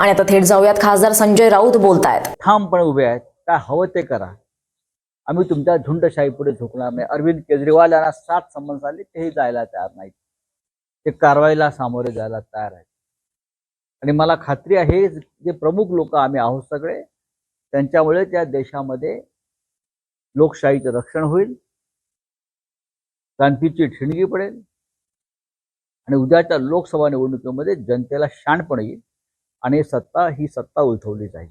आणि आता थेट जाऊयात. खासदार संजय राऊत बोलतायत. ठामपणे उभे आहेत. काय हवं ते करा. आम्ही तुमच्या झुंडशाही पुढे झुकणार नाही. अरविंद केजरीवाल यांना सात संबंध आले तेही जायला तयार नाहीत. ते कारवाईला सामोरे जायला तयार आहेत. आणि मला खात्री आहे जे प्रमुख लोक आम्ही आहोत सगळे त्यांच्यामुळे त्या देशामध्ये लोकशाहीचं रक्षण होईल. क्रांतीची ठिणगी पडेल. आणि उद्याच्या लोकसभा निवडणुकीमध्ये जनतेला शाणपण येईल. आणि सत्ता ही सत्ता उलथवली जाईल.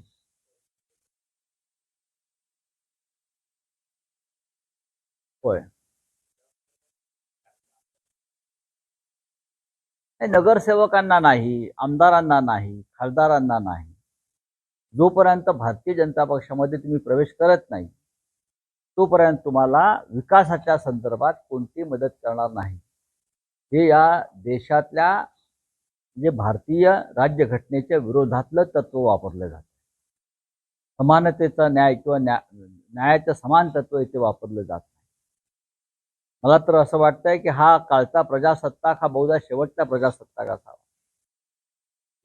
होय. नगरसेवकांना नाही आमदारांना नाही खासदारांना नाही. जोपर्यंत भारतीय जनता पक्षामध्ये तुम्ही प्रवेश करत नाही तोपर्यंत तुम्हाला विकासाच्या संदर्भात कोणती मदत करणार नाही. हे या देशातल्या म्हणजे भारतीय राज्यघटनेच्या विरोधातलं तत्व वापरलं जातं. समानतेचा न्याय किंवा न्या न्यायाचं समान तत्व इथे वापरलं जात नाही. मला तर असं वाटतंय की हा कालचा प्रजासत्ताक हा बहुधा शेवटचा प्रजासत्ताक असावा.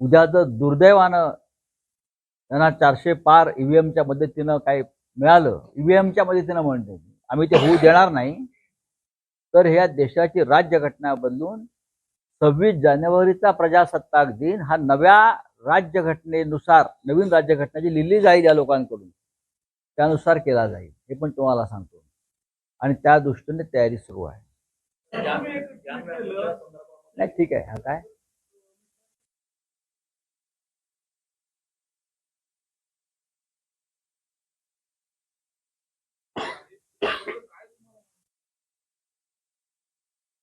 उद्या जर दुर्दैवानं त्यांना चारशे पार ईव्हीएमच्या मदतीनं काही मिळालं ईव्हीएमच्या मदतीनं म्हणते आम्ही ते होऊ देणार नाही तर ह्या देशाची राज्यघटना बदलून सव्वीस जानेवारीचा प्रजासत्ताक दिन हा नव्या राज्यघटनेनुसार नवीन राज्यघटना जी लिहिली जाईल या लोकांकडून. त्यानुसार केला जाईल हे पण तुम्हाला सांगतो. आणि त्या दृष्टीने तयारी सुरू आहे. नाही ठीक आहे हा काय?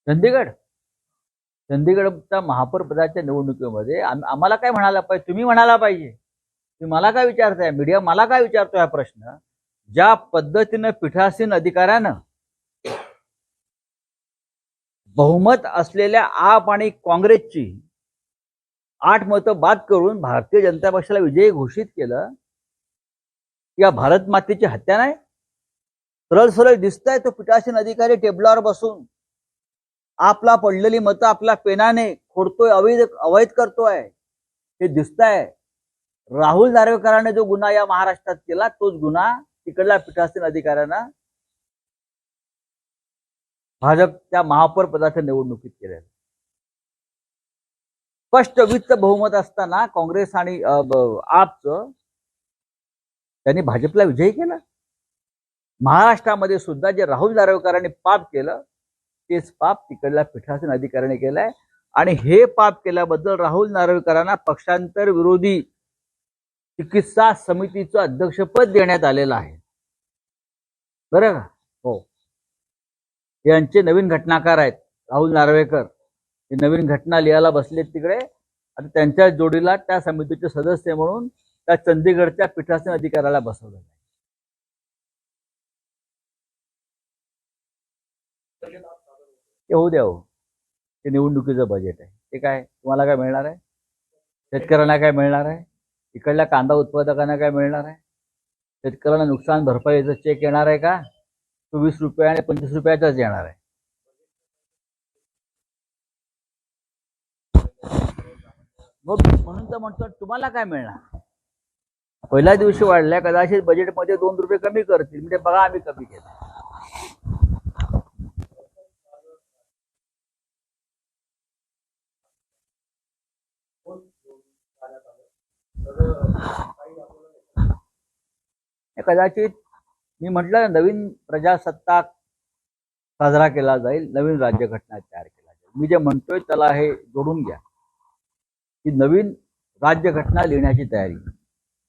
चंदीगड? चंदीगडच्या महापौरपदाच्या निवडणुकीमध्ये आम- आम्हाला काय म्हणायला पाहिजे? तुम्ही म्हणायला पाहिजे. तुम्ही मला काय विचारताय? मीडिया मला काय विचारतोय हा प्रश्न? ज्या पद्धतीनं पीठासीन अधिकाऱ्यानं बहुमत असलेल्या आप आणि काँग्रेसची आठ मतं बाद करून भारतीय जनता पक्षाला विजयी घोषित केलं या भारत मातेची हत्या नाही? सरळ सरळ दिसताय तो पीठासीन अधिकारी टेबलावर बसून. आपला पडलेली मतं आपल्या पेनाने खोडतोय अवैध अवैध करतोय. हे दिसतंय. राहुल नार्वेकरांनी जो गुन्हा या महाराष्ट्रात केला तोच गुन्हा तिकडल्या पीठासीन अधिकाऱ्यांना भाजपच्या महापौर पदाच्या निवडणुकीत केल्या स्पष्ट वित्त बहुमत असताना काँग्रेस आणि आपचं त्यांनी भाजपला विजयी केला. महाराष्ट्रामध्ये सुद्धा जे राहुल नार्वेकरांनी पाप केलं तेच पाप तिकडल्या पीठासीन अधिकाऱ्याने केलंय. आणि हे पाप केल्याबद्दल राहुल नारळकरांना पक्षांतर विरोधी चिकित्सा समितीचं अध्यक्षपद देण्यात आलेलं आहे. बरं का? हो. यांचे नवीन घटनाकार आहेत राहुल नार्वेकर हे नवीन घटना लिहायला बसलेत तिकडे. आणि त्यांच्या जोडीला त्या समितीचे सदस्य म्हणून त्या चंदीगडच्या पीठासीन अधिकाऱ्याला बसवलं आहे ते होऊ द्या हो. ते निवडणुकीचं बजेट आहे. ते काय तुम्हाला काय मिळणार आहे? शेतकऱ्यांना काय मिळणार आहे? इकडल्या कांदा उत्पादकांना काय मिळणार आहे? शेतकऱ्यांना नुकसान भरपाईचा चेक येणार आहे का? तो वीस रुपये आणि पंचवीस रुपयाचाच येणार आहे. मग म्हणून तर म्हणतो तुम्हाला काय मिळणार? पहिल्या दिवशी वाढल्या कदाचित बजेटमध्ये दोन रुपये कमी करतील. म्हणजे बघा आम्ही कमी केलं. कदाचित मी म्हटलं नवीन प्रजासत्ताक साजरा केला जाईल नवीन राज्यघटना तयार केला जाईल. मी जे म्हणतोय त्याला हे जोडून घ्या. की नवीन राज्यघटना लिहिण्याची तयारी.